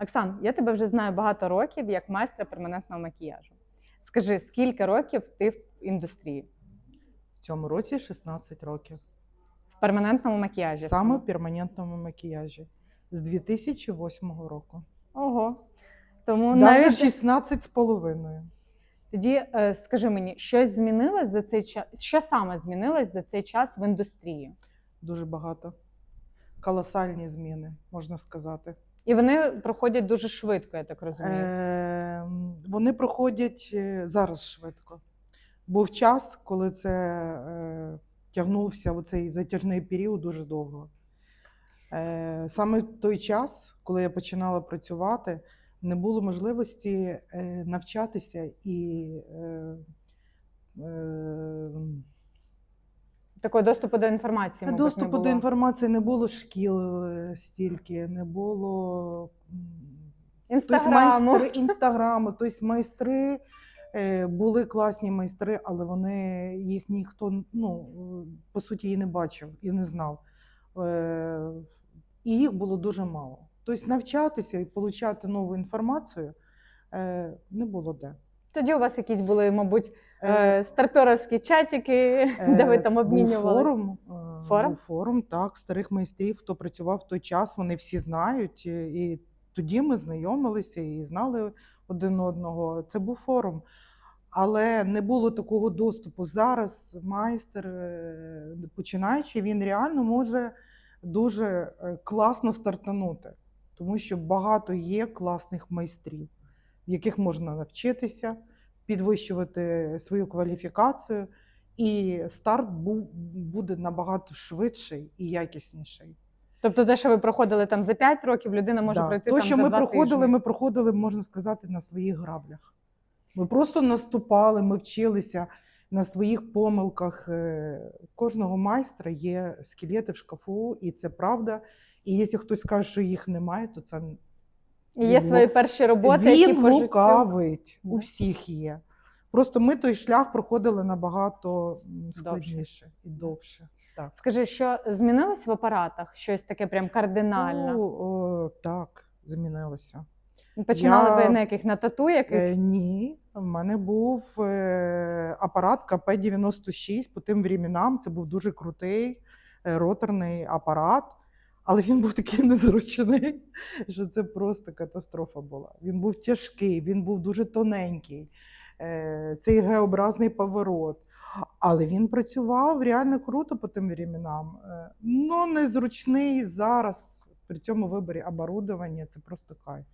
Оксан, я тебе вже знаю багато років як майстра перманентного макіяжу. Скажи, скільки років ти в індустрії В цьому році 16 років. в перманентному макіяжі? Саме в перманентному макіяжі з 2008 року. Ого. Тому Навіть навіть 16 з половиною. тоді е, скажи мені, щось змінилось за цей час? Що саме змінилось за цей час в індустрії? Дуже багато. Колосальні зміни, можна сказати. І вони проходять дуже швидко, я так розумію. Е, вони проходять е, зараз швидко. Був час, коли це е, тягнувся в цей затяжний період дуже довго. Е, саме в той час, коли я починала працювати, не було можливості е, навчатися і е, е, Такого доступу до інформації, мабуть, доступу не було. до інформації не було шкіл е, стільки, не було. м, Тобто Інстаграму. майстри інстаграму, тобто майстри е, були класні майстри, але вони їх ніхто ну, е, по суті і не бачив і не знав. Е, і їх було дуже мало. Тобто навчатися і отримати нову інформацію е, не було де. Тоді у вас якісь були, мабуть, Е, е, старперовські чатики, де ви там обмінювали. форум, е, Форум? Форум, так, старих майстрів, хто працював в той час, вони всі знають. е, І тоді ми знайомилися і знали один одного. Це був форум. Але не було такого доступу. Зараз майстер, е, починаючи, він реально може дуже е, класно стартанути, тому що багато є класних майстрів, в яких можна навчитися, підвищувати свою кваліфікацію, і старт буде набагато швидший і якісніший. Тобто, те, що ви проходили там за 5 років, людина може Да. пройти То, там що за ми 2 проходили, тижні. ми проходили, можна сказати, на своїх граблях. Ми просто наступали, ми вчилися на своїх помилках. Е, кожного майстра є скелети в шкафу, і це правда. І якщо хтось каже, що їх немає, то це І є свої перші роботи, які він по життю. лукавить. У всіх є. Просто ми той шлях проходили набагато складніше і довше. Так. Скажи, що змінилось в апаратах? Щось таке прям кардинально? Ну, о, так, змінилося. Починали я- ви на яких на тату? Е, ні, в мене був е, апарат КП-96 по тим временам. Це був дуже крутий е, роторний апарат, але він був такий незручний, що це просто катастрофа була. Він був тяжкий, він був дуже тоненький, е, цей Г-образний поворот. Але він працював реально круто по тим временам. Е, Ну, незручний зараз при цьому виборі оборудовання це просто кайф.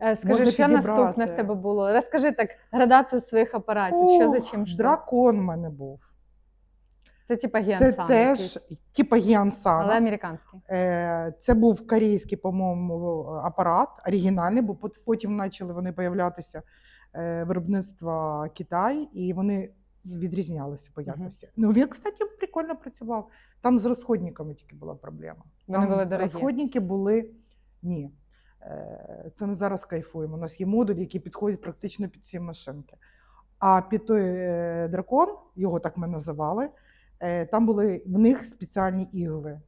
Е, Скажи, можна що наступне в тебе було? Розкажи так, градацію своїх апаратів. що за чим? Дракон в мене був. Це типа Це Гіансан. теж типа але американський. Е, Це був корейський, по-моєму, апарат, оригінальний, бо потім почали вони появлятися е, виробництва Китай, і вони відрізнялися по якості. Ну він, кстати, прикольно працював. Там з розходниками тільки була проблема. Вони були дорогі. розходники були ні. Е, Це ми зараз кайфуємо. У нас є модуль, який підходить практично під всі машинки. А під той дракон, його так ми називали, там були в них спеціальні ігли.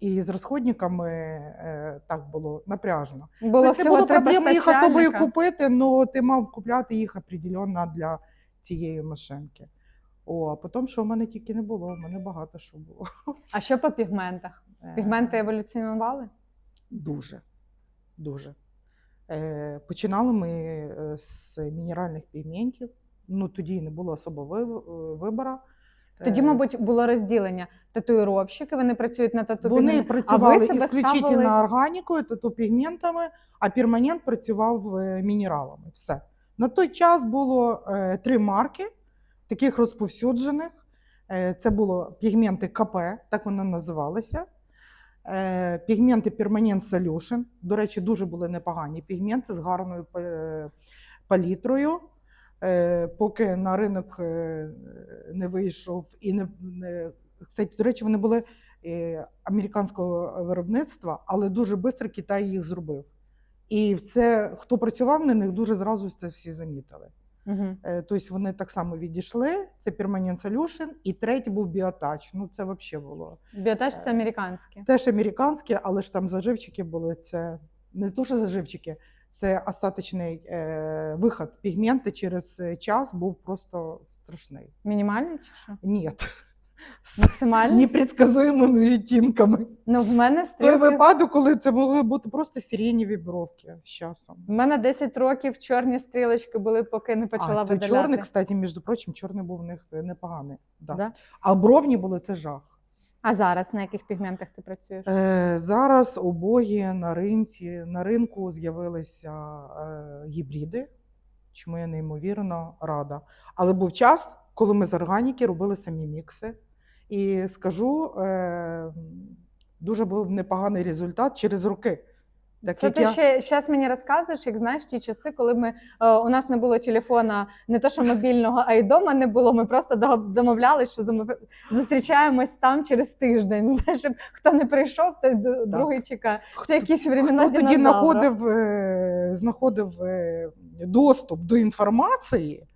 І з розходниками е, так було напряжно. Було тобто не було три проблеми їх особою купити, але ти мав купляти їх определенно для цієї машинки. О, а потім, що в мене тільки не було, у мене багато що було. А що по пігментах? Пігменти Е, еволюціонували? Дуже. Дуже. Е, починали ми е, з мінеральних пігментів. Ну, тоді не було особо ви- е, вибору. Тоді, Е, мабуть, було розділення. Татуїровщики, вони працюють на тату вони працювали ісключительно ставили... органікою, тобто пігментами, а перманент працював е, мінералами. Все. На той час було е, три марки, таких розповсюджених. Це було пігменти КП, так вони називалися. Пігменти Permanent Solution. До речі, дуже були непогані пігменти з гарною палітрою. Е, поки на ринок е, не вийшов і не, не кстати, до речі, вони були е, американського виробництва, але дуже швидко Китай їх зробив. І в це, хто працював на них, дуже зразу це всі замітили. Е, Тобто вони так само відійшли. Це Permanent Solution, і третій був Біотач. Ну це взагалі було Біотеж це американське. теж американське, але ж там заживчики були. Це не то, що заживчики, це остаточний е, виход. Пігменти через е, час був просто страшний. Мінімальний чи що? Ні. Максимальний? непредсказуємими відтінками. Ну, в мене Той випадок, коли це могли бути просто сиренєві бровки з часом. В мене 10 років чорні стрілочки були, поки не почала а, чорний, кстати, між прочим, чорний був в них непоганий. Да. Да? А бровні були це жах. А зараз на яких пігментах ти працюєш? Е, зараз обоє на ринці, на ринку з'явилися е, гібриди, чому я неймовірно рада. Але був час, коли ми з органіки робили самі мікси. І скажу, е, дуже був непоганий результат через роки. Так Це ти я... ще зараз мені розказуєш, як знаєш ті часи, коли ми е, у нас не було телефона, не то що мобільного, а й дома не було. Ми просто до- домовлялись, що замов- зустрічаємось там через тиждень. Знаєш, щоб хто не прийшов, той д- другий чекає. Це якісь времена Хто тоді знаходив, е, знаходив е, доступ до інформації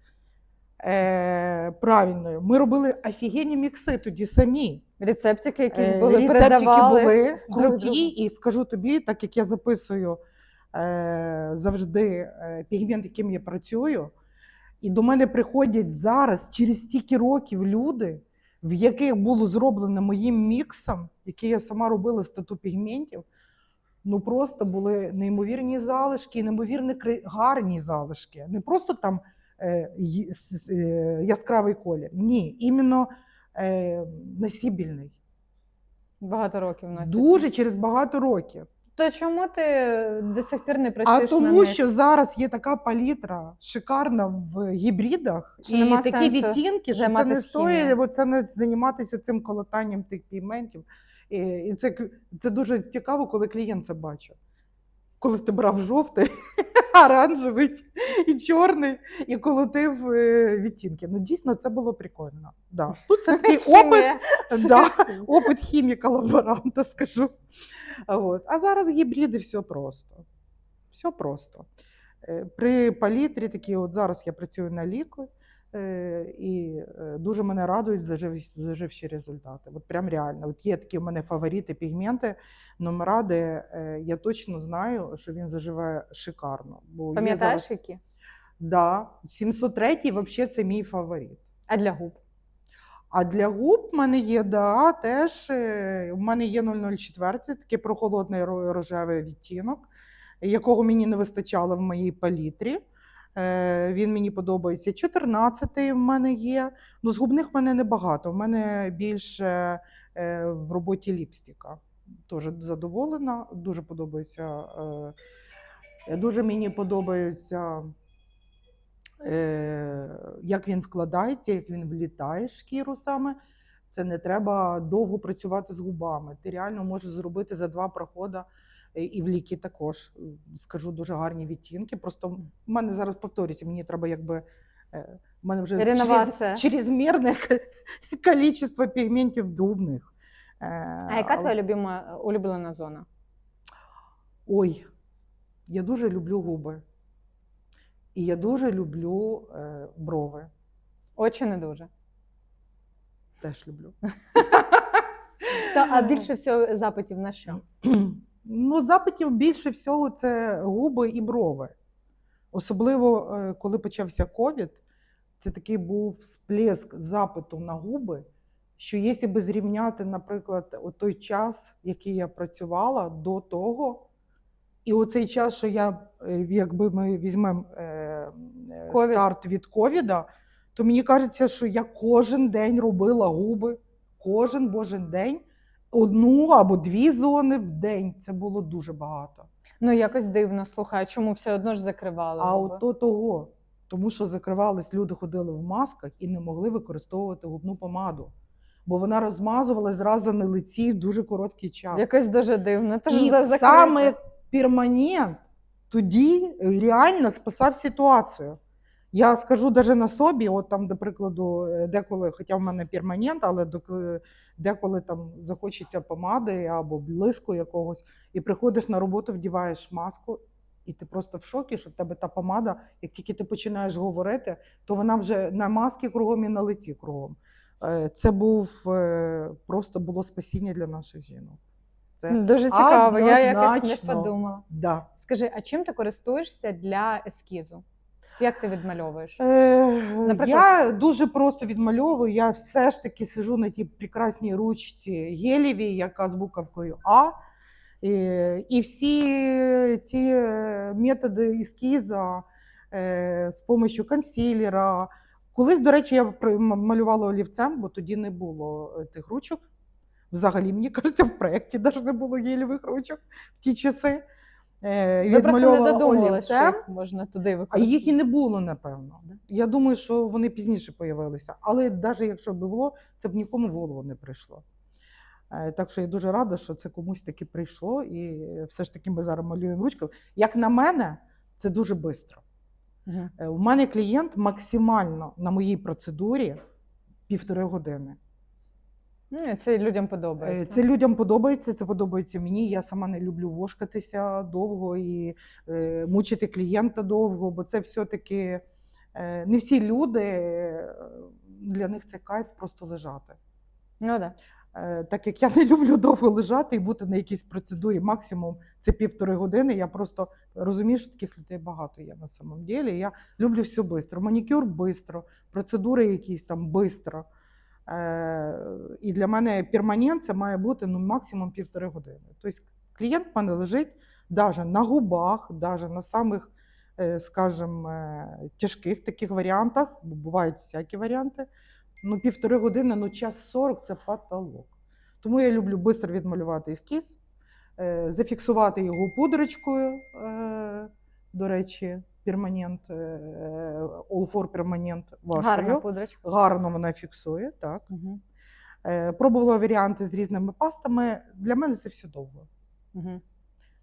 е, правильної, ми робили офігенні мікси тоді самі. Рецептики якісь Е, були, Рецептики передавали. були круті, і скажу тобі, так як я записую е, завжди е, пігмент, яким я працюю, і до мене приходять зараз через стільки років люди, в яких було зроблено моїм міксом, який я сама робила з тату пігментів. Ну просто були неймовірні залишки, неймовірно кри- гарні залишки. Не просто там е, яскравий колір. Ні, іменно е, насібільний. Багато років носять. Дуже через багато років. То чому ти до сих пір не А працюєш на тому, них? що зараз є така палітра шикарна в гібридах, Що і такі відтінки, що це не стоїть це не займатися цим колотанням тих пігментів. І, і це, це дуже цікаво, коли клієнт це бачить. Коли ти брав жовтий, оранжевий і чорний, і колотив е, відтінки. Ну, дійсно, це було прикольно. Да. Тут це такий опит, да, опит хіміка-лаборанта, скажу. А От. А зараз гібриди все просто. Все просто. Е, При палітрі такі, от зараз я працюю на ліку, і е, дуже мене радують зажив, заживші результати. От прям реально. От є такі в мене фаворити пігменти, номера, де е, я точно знаю, що він заживе шикарно. Бо Пам'ятаєш зараз- які? Да, 703 взагалі це мій фаворит. А для губ? А для губ в мене є, да, теж е, в мене є 004, це такий прохолодний рожевий відтінок, якого мені не вистачало в моїй палітрі. Е, Він мені подобається. 14-й в мене є. Ну, з губних в мене небагато. В мене більше е, в роботі ліпстика. Теж задоволена, дуже подобається. е, Дуже мені подобається як він вкладається, як він влітає шкіру саме. Це не треба довго працювати з губами. Ти реально можеш зробити за два проходи. Е, І в ліки також е, скажу дуже гарні відтінки. Просто в мене зараз повторюється, мені треба якби. е, в мене вже через, чрезмірне кількість пігментів дубних. Е, А яка твоя любима улюблена зона? Ой, я дуже люблю губи. І я дуже люблю е, брови. Очі не дуже. Теж люблю. Та, а більше всього запитів на що? Ну, запитів більше всього це губи і брови. Особливо, е, коли почався ковід, це такий був сплеск запиту на губи. Що якщо би зрівняти, наприклад, той час, який я працювала до того, і оцей час, що я, е, якби ми візьмемо е, е, старт від ковіда, то мені кажеться, що я кожен день робила губи, кожен божий день одну або дві зони в день. Це було дуже багато. Ну якось дивно, слухай, чому все одно ж закривали? А от то того, тому що закривались, люди ходили в масках і не могли використовувати губну помаду. Бо вона розмазувалась зразу на лиці в дуже короткий час. Якось дуже дивно. Тож І за- саме перманент тоді реально спасав ситуацію. Я скажу навіть на собі, от там, до прикладу, е, деколи, хоча в мене перманент, але деколи там захочеться помади або блиску якогось, і приходиш на роботу, вдіваєш маску, і ти просто в шокі, що в тебе та помада, як тільки ти починаєш говорити, то вона вже на маски кругом і на лиці кругом. Е, Це був е, просто було спасіння для наших жінок. Це Дуже цікаво, я якось не подумала. да. Скажи, а чим ти користуєшся для ескізу? Як ти відмальовуєш? Е, Наприклад- Я дуже просто відмальовую. Я все ж таки сижу на тій прекрасній ручці гелєвій, яка з буковкою А. І всі ці е, методи ескіза е, з допомогою консилера. Колись, до речі, я малювала олівцем, бо тоді не було тих ручок. Взагалі, мені кажеться, в проєкті навіть не було гелєвих ручок в ті часи. Е, додумувалися, що можна туди А їх і не було, напевно. Я думаю, що вони пізніше появилися. Але навіть якщо б було, це б нікому в голову не прийшло. Е, Так що я дуже рада, що це комусь таки прийшло, і все ж таки ми зараз малюємо ручкою. Як на мене, це дуже швидко. Мгм. У мене клієнт максимально на моїй процедурі півтори години. Ну, це людям Е, подобається. Це людям подобається, це подобається мені. Я сама не люблю вошкатися довго і е, мучити клієнта довго, бо це все-таки е, не всі люди, е, для них це кайф просто лежати. Ну да. Е, так як я не люблю довго лежати і бути на якійсь процедурі, максимум це півтори години. Я просто розумію, що таких людей багато є на самом ділі. Я люблю все швидко. Манікюр швидко, процедури якісь там швидко. Е, і для мене перманент має бути ну, максимум півтори години. Тобто клієнт в мене лежить навіть на губах, навіть на самих, е, скажімо, е, тяжких таких варіантах, бо бувають всякі варіанти. Ну, півтори години, ну час 40 це потолок. Тому я люблю швидко відмалювати ескіз, зафіксувати його пудрочкою. До речі, перманент, е, All for перманент вашою. Гарна пудрочка. Гарно вона фіксує, так. Угу. Е, Пробувала варіанти з різними пастами. Для мене це все довго. Угу.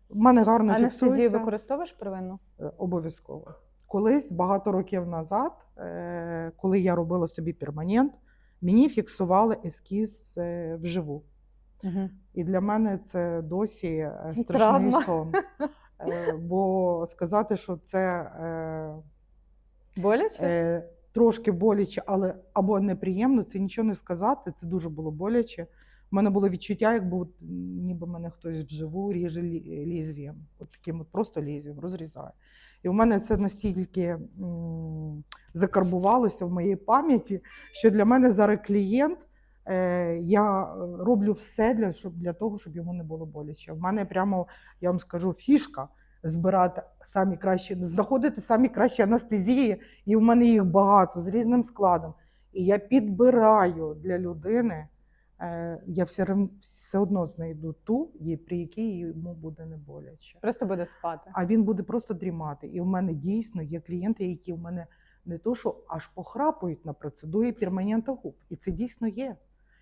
У мене гарно Анестезію фіксується використовуєш первинну? Е, обов'язково. Колись багато років назад, е, коли я робила собі перманент, мені фіксували ескіз е, вживу. Угу. І для мене це досі е, страшний Травма. сон. Е, Бо сказати, що це е, Боляче? е, трошки боляче, але або неприємно, це нічого не сказати. Це дуже було боляче. У мене було відчуття, як бу- ніби мене хтось вживу ріже лізвієм, от таким от просто лізвієм, розрізає. І у мене це настільки м, закарбувалося в моїй пам'яті, що для мене зараз клієнт. Е, Я е, роблю все для, щоб, для того, щоб йому не було боляче. В мене прямо, я вам скажу, фішка збирати самі кращі, знаходити самі кращі анестезії, і в мене їх багато з різним складом. І я підбираю для людини, е, я все, все одно знайду ту, при якій йому буде не боляче. Просто буде спати. А він буде просто дрімати. І в мене дійсно є клієнти, які в мене не то, що аж похрапують на процедурі перманента губ. І це дійсно є.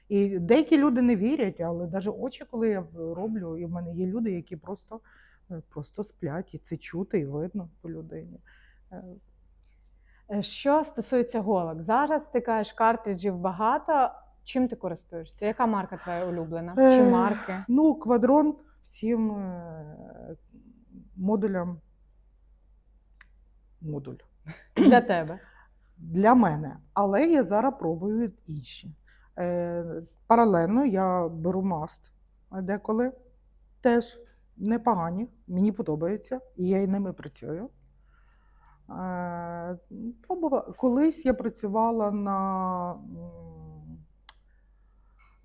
І деякі люди не вірять, але навіть очі, коли я роблю, і в мене є люди, які просто, е, просто сплять, і це чути, і видно по людині. Е, Е, Що стосується голок, зараз ти кажеш, картриджів багато. Чим ти користуєшся? Яка марка твоя улюблена? Чи Е, марки? Ну, квадрон всім модулям. Модуль. Для тебе? для мене. Але я зараз пробую інші. Е, паралельно я беру маст деколи. Теж непогані, мені подобаються, і я і ними працюю. Е. Колись я працювала на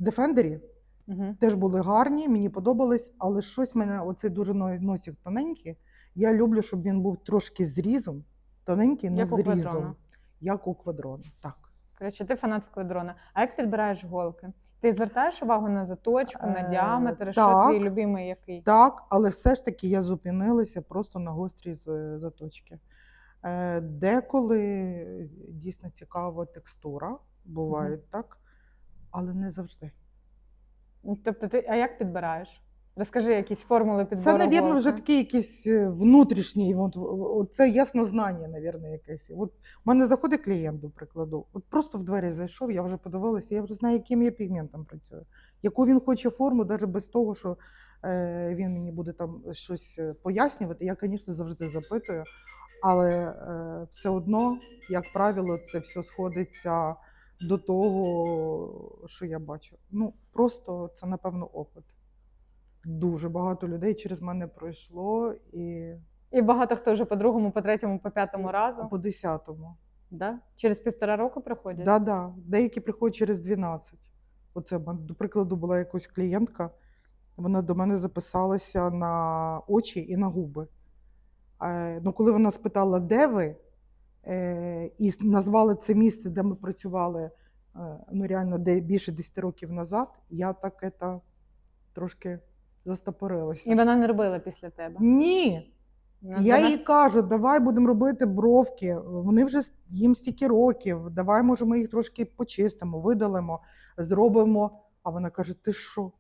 Defender, Угу. теж були гарні, мені подобались, але щось мене, оцей дуже носик тоненький. Я люблю, щоб він був трошки зрізом, тоненький, але зрізом. Як у квадрона, так. Коротше, ти фанат квадрона. А як ти підбираєш голки? Ти звертаєш увагу на заточку, на Е, діаметр? Що так. твій любимий який? Так, але все ж таки я зупинилася просто на гострій з- заточці. Е, Деколи дійсно цікава текстура, бувають так, але не завжди. Ну, Тобто, ти а як підбираєш? Розкажи якісь формули підбору. Це, мабуть, вже такий якийсь е, внутрішній, от, от це яснознання, мабуть, якесь. От у мене заходить клієнт, до прикладу, от просто в двері зайшов, я вже подивилася, я вже знаю, яким я пігментом працюю, яку він хоче форму, навіть без того, що е, він мені буде там щось е, пояснювати. Я, звісно, завжди запитую, але е, все одно, як правило, це все сходиться до того, що я бачу. Ну, просто це, напевно, опит. Дуже багато людей через мене пройшло і І багато хто вже по другому, по третьому, по п'ятому разу. по десятому. Да? Через півтора року приходять? Да, да. Деякі приходять через 12. Оце, до прикладу, була якась клієнтка, вона до мене записалася на очі і на губи. Е, ну, коли вона спитала, де ви, е, і назвали це місце, де ми працювали е, ну, реально де більше 10 років назад, я так это, трошки застопорилася. І вона не робила після тебе. Ні, Ну, я 12 їй кажу, давай будемо робити бровки. Вони вже їм стільки років. Давай, може, ми їх трошки почистимо, видалимо, зробимо. А вона каже: ти що?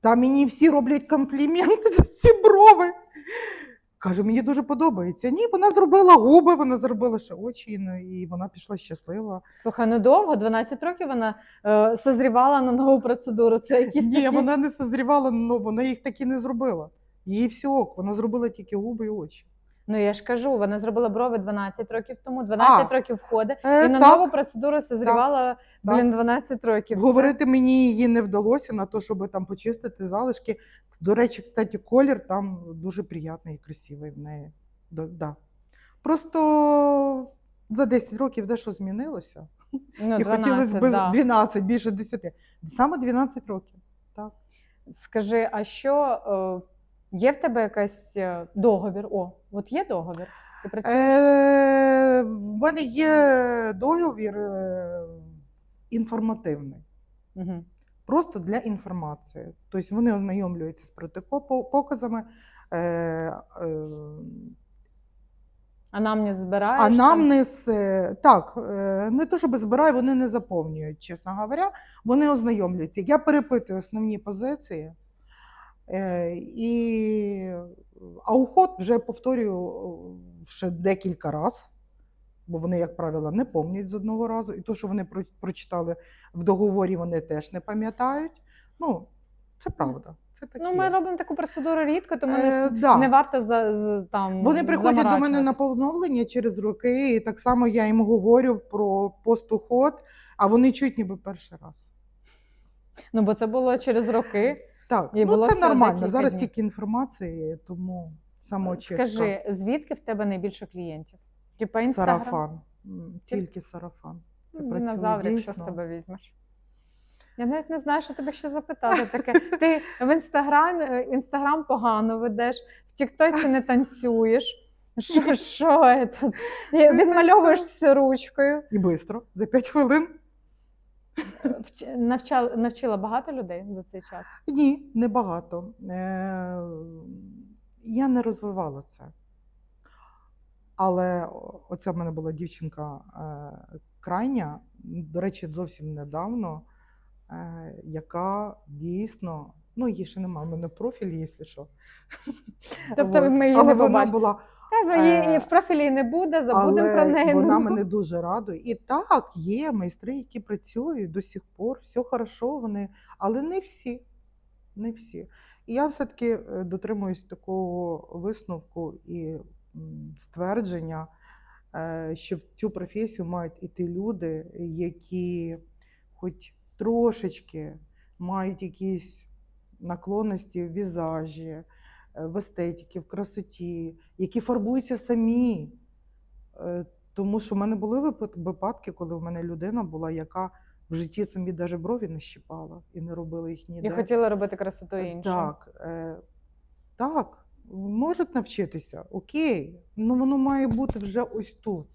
Та мені всі роблять компліменти за ці брови. Каже, мені дуже подобається. Ні, вона зробила губи, вона зробила ще очі, ну, і вона пішла щаслива. Слухай, ну довго, 12 років вона е, созрівала на нову процедуру. Це якісь Ні, такі... вона не созрівала, на нову, вона їх таки не зробила. Їй все ок, вона зробила тільки губи і очі. Ну я ж кажу, вона зробила брови 12 років тому, 12 А. років входить, Е, і на так. нову процедуру созрівала, блін, 12 років. Говорити мені її не вдалося на те, щоб там почистити залишки. До речі, кстати, колір там дуже приятний і красивий в неї. До- Да. Просто за 10 років дещо змінилося. Ну, і 12, хотілося б да. 12, більше 10. Саме 12 років. Скажи, а що е, є в тебе якийсь е, договір? О, от є договір. Ти працюєш? Е, в мене є договір е, інформативний. Угу. Просто для інформації. Тобто вони ознайомлюються з протипоказами. Е, е, Анамнез збираєш? там? Анамнез, е, так, е, не то, щоб збираю, вони не заповнюють, чесно говоря, вони ознайомлюються. Я перепитую основні позиції. Е, І... А уход вже повторюю е, ще декілька разів, бо вони, як правило, не пам'ятають з одного разу. І то, що вони прочитали в договорі, вони теж не пам'ятають. Ну, це правда. Це. Ну, ми робимо таку процедуру рідко, тому Е, не, да. не варто за, з- там. Вони приходять до мене на поновлення через роки, і так само я їм говорю про постуход, а вони чують ніби перший раз. Ну, бо це було через роки. Так, І ну було це всього нормально. декілька Зараз днів. тільки інформації, тому самоочистка. Скажи, звідки в тебе найбільше клієнтів? Типа інстаграм? сарафан. М, Тільки сарафан. Це Ну, працює Динозавр, якщо з дійсно. тебе візьмеш. Я навіть не знаю, що тебе ще запитати таке. Ти в інстаграм, інстаграм погано ведеш, в Тіктоці не танцюєш. Що, що це? Відмальовуєш все ручкою. І швидко, за 5 хвилин. Вч- Навчала, навчила багато людей за цей час. Ні, небагато. Е, я не розвивала це. Але оця в мене була дівчинка е, крайня, до речі, зовсім недавно, е, яка дійсно, ну, її ще немає в мене в профілі, якщо що. Тобто ми її Але не вона побачимо. була Та її Е, і в профілі не буде, забудемо але про неї. Вона ну. мене дуже радує. І так, є майстри, які працюють до сих пор, все хорошо, вони, але не всі. Не всі. І я все-таки е, дотримуюсь такого висновку і ствердження, е, що в цю професію мають іти люди, які хоч трошечки мають якісь наклонності в візажі, е, в естетиці, в красоті, які фарбуються самі. Е, Тому що в мене були випадки, коли в мене людина була, яка в житті самі навіть брові не щипала і не робила їх ніде. Я хотіла робити красоту Е, іншу. Так, е, так, можуть навчитися, окей. Ну воно має бути вже ось тут.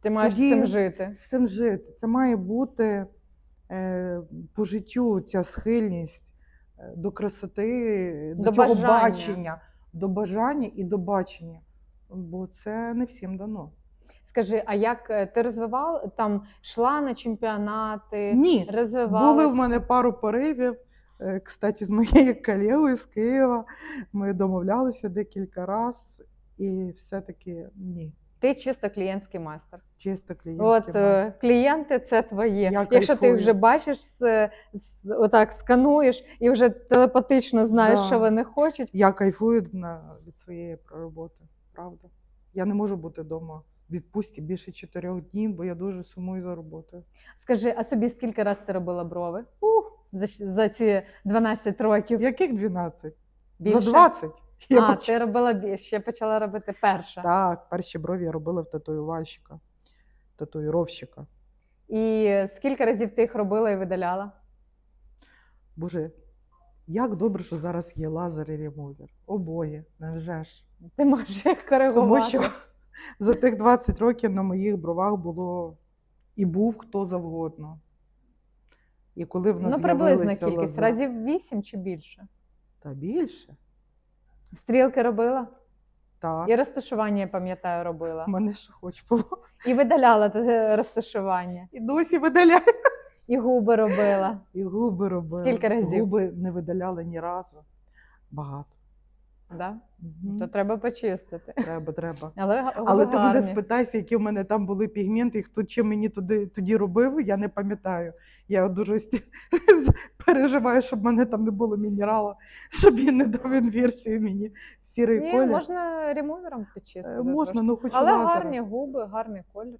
Ти маєш Тоді- з цим жити. З цим жити. Це має бути е, по життю ця схильність е, до красоти, до, До цього бажання. бачення, до бажання і до бачення. Бо це не всім дано. Скажи, а як е, ти розвивала там йшла на чемпіонати, Ні, розвивалась? були в мене пару поривів. Е, Кстати, з моєю колегою з Києва ми домовлялися декілька разів, і все-таки ні. Ти чисто клієнтський майстер. Чисто клієнтський От е, клієнти це твоє. Я Якщо ти вже бачиш, з, з, отак скануєш і вже телепатично знаєш, Да. що вони хочуть. Я кайфую на, від своєї роботи, правда. Я не можу бути вдома в відпустці більше чотирьох днів, бо я дуже сумую за роботою. Скажи, а собі скільки раз ти робила брови? Ух, за, щ- за ці 12 років? Яких 12? Більше? За 20. Я а, поч- ти робила більше, ще почала робити перша. Так, перші брові я робила в татуювальщика, татуїровщика. І скільки разів ти їх робила і видаляла? Боже, як добре, що зараз є лазер і ремовер. Обоє, невже ж. Ти можеш їх коригувати. Тому що за тих 20 років на моїх бровах було і був хто завгодно. І коли в нас ну, приблизно кількість. лазер- Разів 8 чи більше. Та більше. Стрілки робила? Так. І розташування, я пам'ятаю, робила. Мене що хоч було. І видаляла те розташування. І досі видаляю. І губи робила. І губи робила. Скільки разів? Губи не видаляли ні разу. Багато. Да? Мгм. То треба почистити. Треба, треба. Але, Але ти буде гарні. спитайся, які в мене там були пігменти, і хто чим мені туди тоді робив, я не пам'ятаю. Я дуже переживаю, щоб в мене там не було мінерала, щоб він не дав інверсію мені в сірий Ні, колір. можна ремувером Е, почистити. Можна, ну хоч Але лазером. гарні губи, гарний колір.